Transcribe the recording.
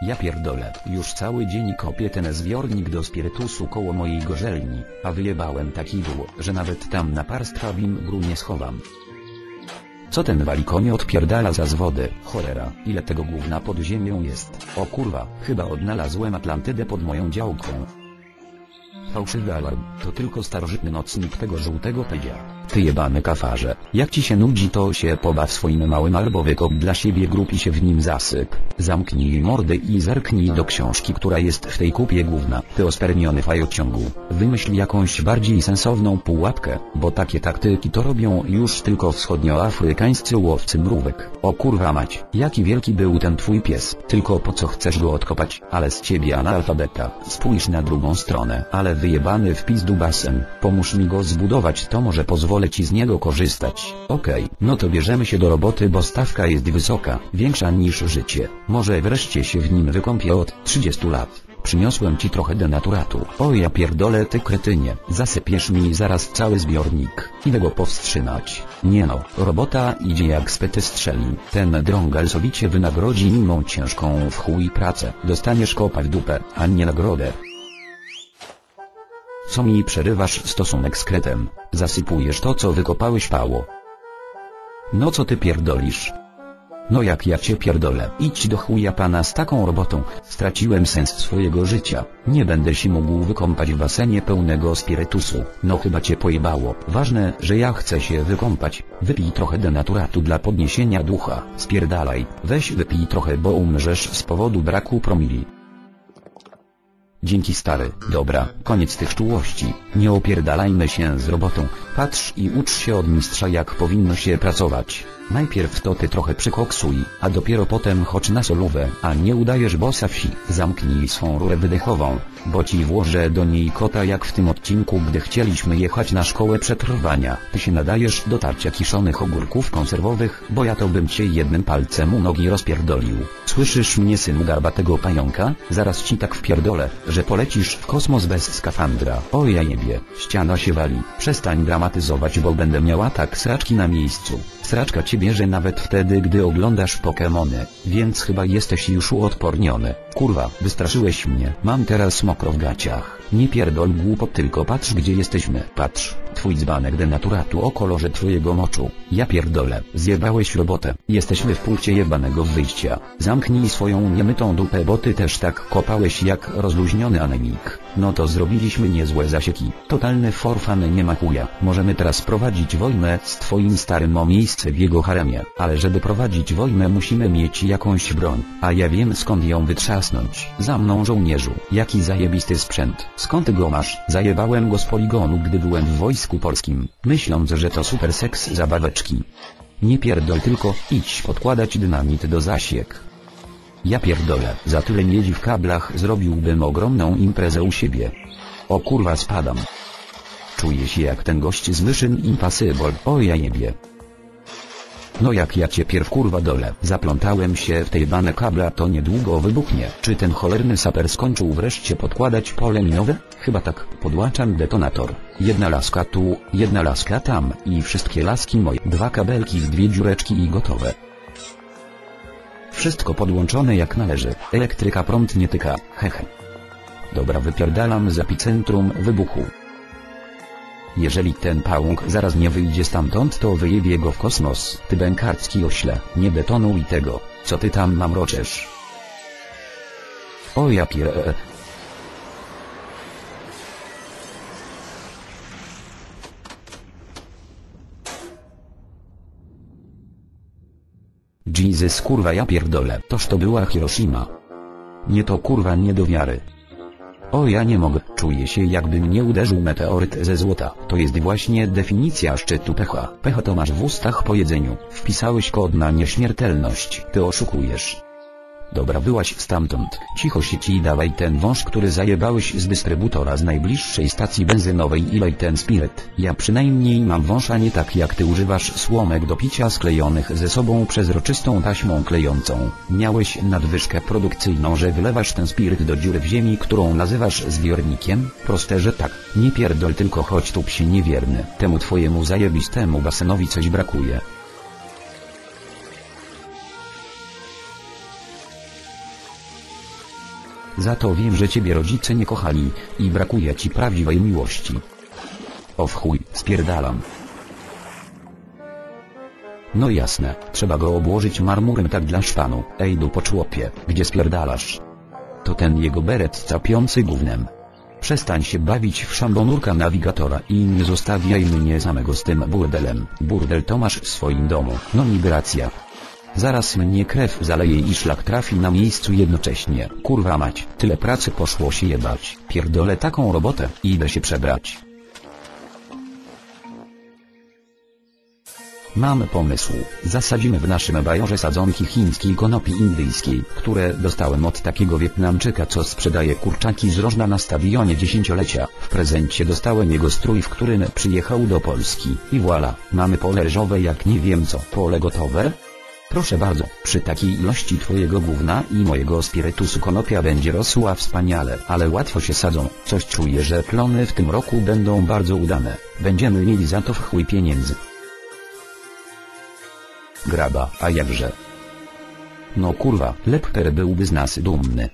Ja pierdolę, już cały dzień kopię ten zbiornik do spirytusu koło mojej gorzelni, a wyjebałem taki dół, że nawet tam na parstwa wimbru nie schowam. Co ten walikonie odpierdala za zwody? Cholera, ile tego gówna pod ziemią jest? O kurwa, chyba odnalazłem Atlantydę pod moją działką. Fałszywy alarm, to tylko starożytny nocnik tego żółtego pedzia. Ty jebany kafarze, jak ci się nudzi to się pobaw swoim małym albo wykop dla siebie grup i się w nim zasyp. Zamknij mordy i zerknij do książki, która jest w tej kupie główna. Ty ospermiony fajociągu, wymyśl jakąś bardziej sensowną pułapkę, bo takie taktyki to robią już tylko wschodnioafrykańscy łowcy mrówek. O kurwa mać, jaki wielki był ten twój pies, tylko po co chcesz go odkopać, ale z ciebie analfabeta, spójrz na drugą stronę, ale wyjebany w pizdu basen, pomóż mi go zbudować to może pozwolę ci z niego korzystać. Okej, no to bierzemy się do roboty bo stawka jest wysoka, większa niż życie, może wreszcie się w nim wykąpię od 30 lat. Przyniosłem ci trochę denaturatu. O ja pierdolę ty kretynie, zasypiesz mi zaraz cały zbiornik. Idę go powstrzymać. Nie no, robota idzie jak spety strzeli. Ten drągal sowicie wynagrodzi mimą ciężką w chuj pracę. Dostaniesz kopa w dupę, a nie nagrodę. Co mi przerywasz stosunek z kretem? Zasypujesz to co wykopałeś pało. No co ty pierdolisz? No jak ja cię pierdolę, idź do chuja pana z taką robotą, straciłem sens swojego życia, nie będę się mógł wykąpać w basenie pełnego spirytusu, no chyba cię pojebało, ważne, że ja chcę się wykąpać, wypij trochę denaturatu dla podniesienia ducha, spierdalaj, weź wypij trochę bo umrzesz z powodu braku promili. Dzięki stary, dobra, koniec tych czułości, nie opierdalajmy się z robotą, patrz i ucz się od mistrza jak powinno się pracować. Najpierw to ty trochę przykoksuj, a dopiero potem chodź na solówę, a nie udajesz bossa wsi. Zamknij swą rurę wydechową, bo ci włożę do niej kota jak w tym odcinku gdy chcieliśmy jechać na szkołę przetrwania. Ty się nadajesz do tarcia kiszonych ogórków konserwowych, bo ja to bym cię jednym palcem u nogi rozpierdolił. Słyszysz mnie synu garbatego pająka? Zaraz ci tak wpierdolę, że polecisz w kosmos bez skafandra. O ja jebie, ściana się wali. Przestań dramatyzować bo będę miała tak sraczki na miejscu. Sraczka cię bierze nawet wtedy gdy oglądasz Pokemony, więc chyba jesteś już uodporniony. Kurwa, wystraszyłeś mnie. Mam teraz mokro w gaciach. Nie pierdol głupot tylko patrz gdzie jesteśmy. Patrz, twój dzbanek denaturatu o kolorze twojego moczu. Ja pierdolę, zjebałeś robotę. Jesteśmy w punkcie jebanego wyjścia. Zamknij swoją niemytą dupę bo ty też tak kopałeś jak rozluźniony anemik. No to zrobiliśmy niezłe zasieki. Totalny forfan nie ma chuja. Możemy teraz prowadzić wojnę z twoim starym o miejsce w jego haremie. Ale żeby prowadzić wojnę musimy mieć jakąś broń. A ja wiem skąd ją wytrzasnąć. Za mną żołnierzu. Jaki zajebisty sprzęt. Skąd go masz? Zajebałem go z poligonu gdy byłem w wojsku polskim. Myśląc że to super seks zabaweczki. Nie pierdol tylko, idź podkładać dynamit do zasiek. Ja pierdolę, za tyle miedzi w kablach zrobiłbym ogromną imprezę u siebie. O kurwa spadam. Czuję się jak ten gość z Mission Impossible, o ja jebie. No jak ja cię pierw kurwa dole, zaplątałem się w tej bane kabla to niedługo wybuchnie. Czy ten cholerny saper skończył wreszcie podkładać pole minowe? Chyba tak, podłączam detonator. Jedna laska tu, jedna laska tam i wszystkie laski moje. Dwa kabelki w dwie dziureczki i gotowe. Wszystko podłączone jak należy, elektryka prąd nie tyka, hehe. Dobra wypierdalam z epicentrum wybuchu. Jeżeli ten pałąk zaraz nie wyjdzie stamtąd to wyjebie go w kosmos. Ty bękarski ośle, nie detonuj tego, co ty tam mamroczesz. O ja. Jesus kurwa ja pierdolę, toż to była Hiroshima. Nie to kurwa nie do wiary. O ja nie mogę, czuję się jakby mnie uderzył meteoryt ze złota. To jest właśnie definicja szczytu pecha. Pecha to masz w ustach po jedzeniu. Wpisałeś kod na nieśmiertelność. Ty oszukujesz. Dobra byłaś stamtąd. Cicho sieci i dawaj ten wąż który zajebałeś z dystrybutora z najbliższej stacji benzynowej i lej ten spiryt. Ja przynajmniej mam wąż a nie tak jak ty używasz słomek do picia sklejonych ze sobą przezroczystą taśmą klejącą. Miałeś nadwyżkę produkcyjną że wylewasz ten spiryt do dziury w ziemi którą nazywasz zbiornikiem? Proste że tak. Nie pierdol tylko chodź tu psie niewierny. Temu twojemu zajebistemu basenowi coś brakuje. Za to wiem, że ciebie rodzice nie kochali i brakuje ci prawdziwej miłości. O chuj, spierdalam. No jasne, trzeba go obłożyć marmurem tak dla szpanu. Ej du po człopie, gdzie spierdalasz? To ten jego beret capiący gównem. Przestań się bawić w szambonurka nawigatora i nie zostawiaj mnie samego z tym burdelem. Burdel to masz w swoim domu, no migracja. Zaraz mnie krew zaleje i szlak trafi na miejscu jednocześnie. Kurwa mać, tyle pracy poszło się jebać. Pierdolę taką robotę, idę się przebrać. Mamy pomysł. Zasadzimy w naszym bajorze sadzonki chińskiej konopi indyjskiej, które dostałem od takiego Wietnamczyka, co sprzedaje kurczaki z rożna na stadionie dziesięciolecia. W prezencie dostałem jego strój, w którym przyjechał do Polski. I voilà, mamy pole ryżowe jak nie wiem co. Pole gotowe? Proszę bardzo, przy takiej ilości twojego gówna i mojego spirytusu konopia będzie rosła wspaniale, ale łatwo się sadzą. Coś czuję, że plony w tym roku będą bardzo udane. Będziemy mieli za to w chuj pieniędzy. Graba, a jakże? No kurwa, Lepper byłby z nas dumny.